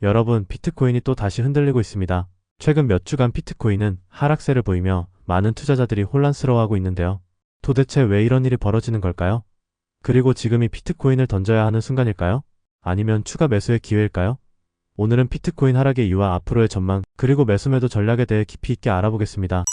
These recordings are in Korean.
여러분, 비트코인이 또 다시 흔들리고 있습니다. 최근 몇 주간 비트코인은 하락세를 보이며 많은 투자자들이 혼란스러워하고 있는데요. 도대체 왜 이런 일이 벌어지는 걸까요? 그리고 지금이 비트코인을 던져야 하는 순간일까요? 아니면 추가 매수의 기회일까요? 오늘은 비트코인 하락의 이유와 앞으로의 전망, 그리고 매수매도 전략에 대해 깊이 있게 알아보겠습니다.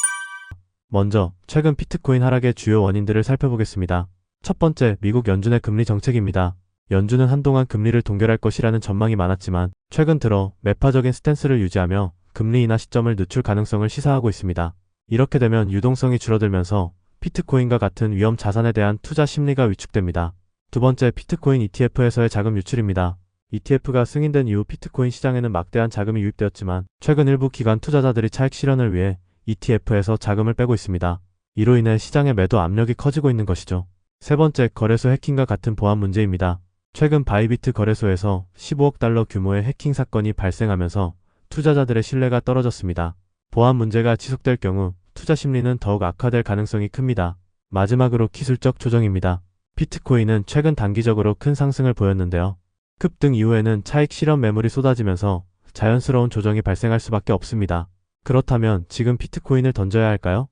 먼저, 최근 비트코인 하락의 주요 원인들을 살펴보겠습니다. 첫 번째, 미국 연준의 금리 정책입니다. 연준은 한동안 금리를 동결할 것이라는 전망이 많았지만, 최근 들어 매파적인 스탠스를 유지하며 금리 인하 시점을 늦출 가능성을 시사하고 있습니다. 이렇게 되면 유동성이 줄어들면서 비트코인과 같은 위험 자산에 대한 투자 심리가 위축됩니다. 두 번째, 비트코인 ETF에서의 자금 유출입니다. ETF가 승인된 이후 비트코인 시장에는 막대한 자금이 유입되었지만 최근 일부 기관 투자자들이 차익 실현을 위해 ETF에서 자금을 빼고 있습니다. 이로 인해 시장의 매도 압력이 커지고 있는 것이죠. 세 번째, 거래소 해킹과 같은 보안 문제입니다. 최근 바이비트 거래소에서 15억 달러 규모의 해킹 사건이 발생하면서 투자자들의 신뢰가 떨어졌습니다. 보안 문제가 지속될 경우 투자 심리는 더욱 악화될 가능성이 큽니다. 마지막으로 기술적 조정입니다. 비트코인은 최근 단기적으로 큰 상승을 보였는데요. 급등 이후에는 차익 실현 매물이 쏟아지면서 자연스러운 조정이 발생할 수밖에 없습니다. 그렇다면 지금 비트코인을 던져야 할까요?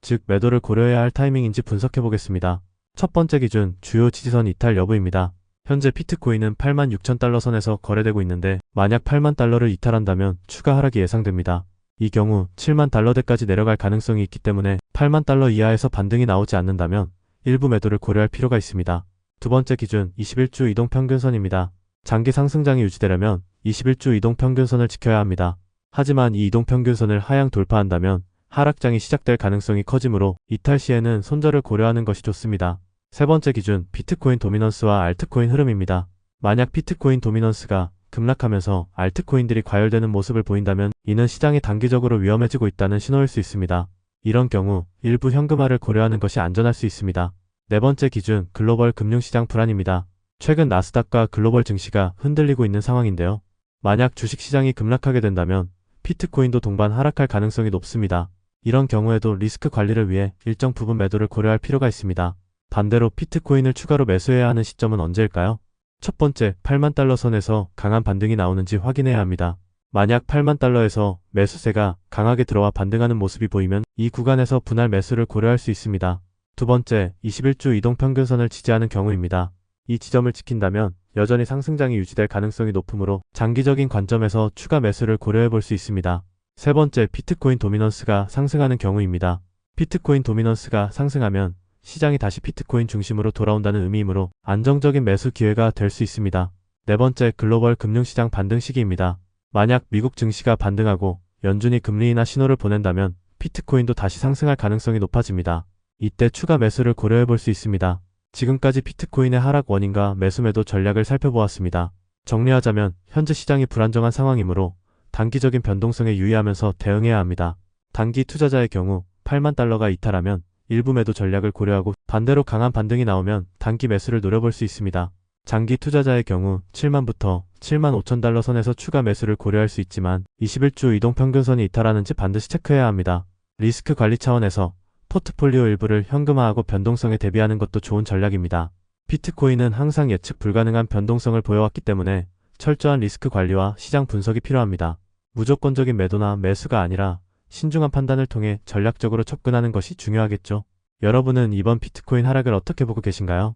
즉 매도를 고려해야 할 타이밍인지 분석해 보겠습니다. 첫 번째 기준 주요 지지선 이탈 여부입니다. 현재 비트코인은 8만 6천 달러 선에서 거래되고 있는데 만약 8만 달러를 이탈한다면 추가 하락이 예상됩니다. 이 경우 7만 달러대까지 내려갈 가능성이 있기 때문에 8만 달러 이하에서 반등이 나오지 않는다면 일부 매도를 고려할 필요가 있습니다. 두 번째 기준 21주 이동 평균선입니다. 장기 상승장이 유지되려면 21주 이동 평균선을 지켜야 합니다. 하지만 이 이동 평균선을 하향 돌파한다면 하락장이 시작될 가능성이 커지므로 이탈 시에는 손절을 고려하는 것이 좋습니다. 세 번째 기준 비트코인 도미넌스와 알트코인 흐름입니다. 만약 비트코인 도미넌스가 급락하면서 알트코인들이 과열되는 모습을 보인다면 이는 시장이 단기적으로 위험해지고 있다는 신호일 수 있습니다. 이런 경우 일부 현금화를 고려하는 것이 안전할 수 있습니다. 네 번째 기준 글로벌 금융시장 불안입니다. 최근 나스닥과 글로벌 증시가 흔들리고 있는 상황인데요. 만약 주식시장이 급락하게 된다면 비트코인도 동반 하락할 가능성이 높습니다. 이런 경우에도 리스크 관리를 위해 일정 부분 매도를 고려할 필요가 있습니다. 반대로 비트코인을 추가로 매수해야 하는 시점은 언제일까요? 첫 번째, 8만 달러 선에서 강한 반등이 나오는지 확인해야 합니다. 만약 8만 달러에서 매수세가 강하게 들어와 반등하는 모습이 보이면 이 구간에서 분할 매수를 고려할 수 있습니다. 두 번째, 21주 이동평균선을 지지하는 경우입니다. 이 지점을 지킨다면 여전히 상승장이 유지될 가능성이 높으므로 장기적인 관점에서 추가 매수를 고려해 볼 수 있습니다. 세 번째, 비트코인 도미넌스가 상승하는 경우입니다. 비트코인 도미넌스가 상승하면 시장이 다시 비트코인 중심으로 돌아온다는 의미이므로 안정적인 매수 기회가 될 수 있습니다. 네 번째, 글로벌 금융시장 반등 시기입니다. 만약 미국 증시가 반등하고 연준이 금리 인하 신호를 보낸다면 비트코인도 다시 상승할 가능성이 높아집니다. 이때 추가 매수를 고려해 볼 수 있습니다. 지금까지 비트코인의 하락 원인과 매수매도 전략을 살펴보았습니다. 정리하자면 현재 시장이 불안정한 상황이므로 단기적인 변동성에 유의하면서 대응해야 합니다. 단기 투자자의 경우 8만 달러가 이탈하면 일부 매도 전략을 고려하고 반대로 강한 반등이 나오면 단기 매수를 노려볼 수 있습니다. 장기 투자자의 경우 7만부터 7만 5천 달러 선에서 추가 매수를 고려할 수 있지만 21주 이동평균선이 이탈하는지 반드시 체크해야 합니다. 리스크 관리 차원에서 포트폴리오 일부를 현금화하고 변동성에 대비하는 것도 좋은 전략입니다. 비트코인은 항상 예측 불가능한 변동성을 보여왔기 때문에 철저한 리스크 관리와 시장 분석이 필요합니다. 무조건적인 매도나 매수가 아니라 신중한 판단을 통해 전략적으로 접근하는 것이 중요하겠죠. 여러분은 이번 비트코인 하락을 어떻게 보고 계신가요?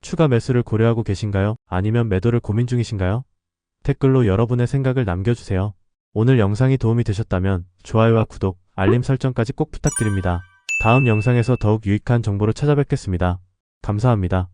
추가 매수를 고려하고 계신가요? 아니면 매도를 고민 중이신가요? 댓글로 여러분의 생각을 남겨주세요. 오늘 영상이 도움이 되셨다면 좋아요와 구독, 알림 설정까지 꼭 부탁드립니다. 다음 영상에서 더욱 유익한 정보로 찾아뵙겠습니다. 감사합니다.